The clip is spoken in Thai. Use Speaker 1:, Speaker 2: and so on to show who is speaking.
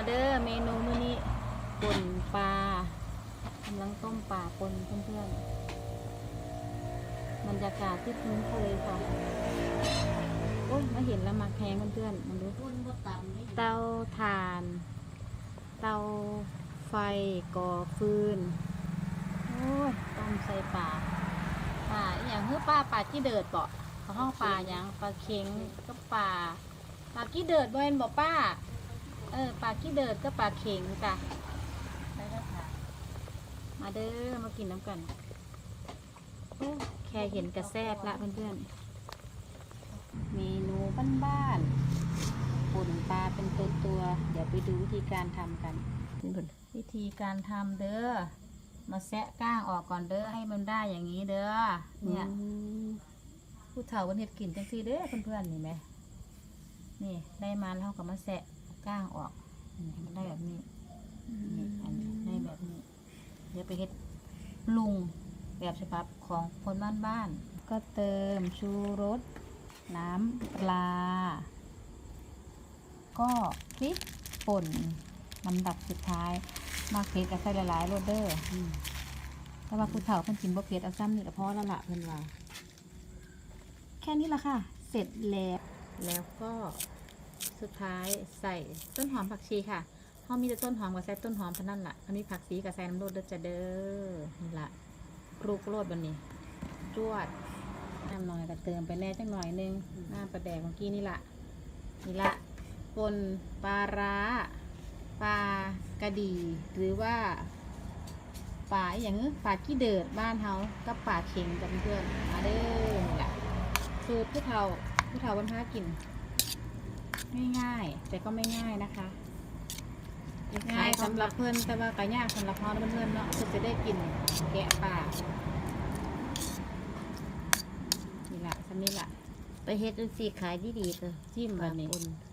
Speaker 1: มาเด้อเมนูมื้อนี้ป่นปลากำลังต้มปลาปนเพื่อนๆบรรยากาศที่คุ้นเคยค่ะโอ้ยมาเห็นแล้วมาแพงเพื่อนๆมันดูเตาถ่าน เตาไฟก่อฟืนโอ้ยต้มใส่ปลาปลาอย่างเฮือปลาปลาที่เดิดเปาะเขาห้องปลาอย่างปลาเค็งก็ปลาปลากี้เดิดบ่เห็นบ่ป้า เออปลากี้เดิดก็ปลาเค็งจ้ะ
Speaker 2: ได้แล้วค่ะ
Speaker 1: มาเด้อมากินน้ำกันโอ้แค่เห็นกระแซบละเพื่อนๆ เมนูบ้านๆป่นปลาเป็นตัวตัวเดี๋ยวไปดูวิธีการทำกัน วิธีการทำเด้อ มาแซะก้างออกก่อนเด้อให้มันได้อย่างนี้เด้อ เนี่ยผู้เฒ่าวันเห็ดกินจังซี่เด้อเพื่อนๆนี่ไหมนี่ได้มาแล้วก็มาแซะ ก้างออกนี่ให้มันได้แบบนี้นี่อันนี้ได้แบบนี้ เดี๋ยวไปเฮ็ดปรุงแบบฉบับของคนบ้านบ้านๆก็เติมชูรส น้ำปลา ก็พริกป่นลำดับสุดท้าย มากเผ็ดก็ใส่หลายๆโรดเดอร์แต่ว่าผู้เฒ่าเพิ่นกินบ่เผ็ดเอาซ้ำนี่ก็พอแล้วล่ะเพิ่นว่า แค่นี้ละค่ะ เสร็จแล้ว แล้วก็ สุดท้ายใส่ต้นหอมผักชีค่ะเขามีแต่ต้นหอมกับใส่ต้นหอมเท่านั้นละ่ะ อันนี้ผักชีกับใส่น้ำรดเด้อจะเด้อนี่ละปลูกโรดบันนี้จวดน้ำหน่อยก็เติมไปแน่จังหน่อยนึงน้ำปลาแดกเมื่อกี้นี่ละนี่ละปนปลาร้าปลากระดีหรือว่าปลาอย่างนี้ปลาขี้เดิดบ้านเฮากับปลาเข็งกับเพื่อนมาเด้อนี่ละสูตรผู้เฒ่าผู้เฒ่าวันพากิน ง่ายๆแต่ก็ไม่ง่ายนะคะ ง่ายสำหรับเพื่อนแต่ว่าก็ยากสำหรับเราเพื่อนๆเนาะเพื่อจะได้กินแกะป่านี่ละสำนี้ละ
Speaker 2: ไปเฮ็ดจังซี่ขายดีๆก็
Speaker 1: จิ้มแบบนี้
Speaker 2: ปลาป่น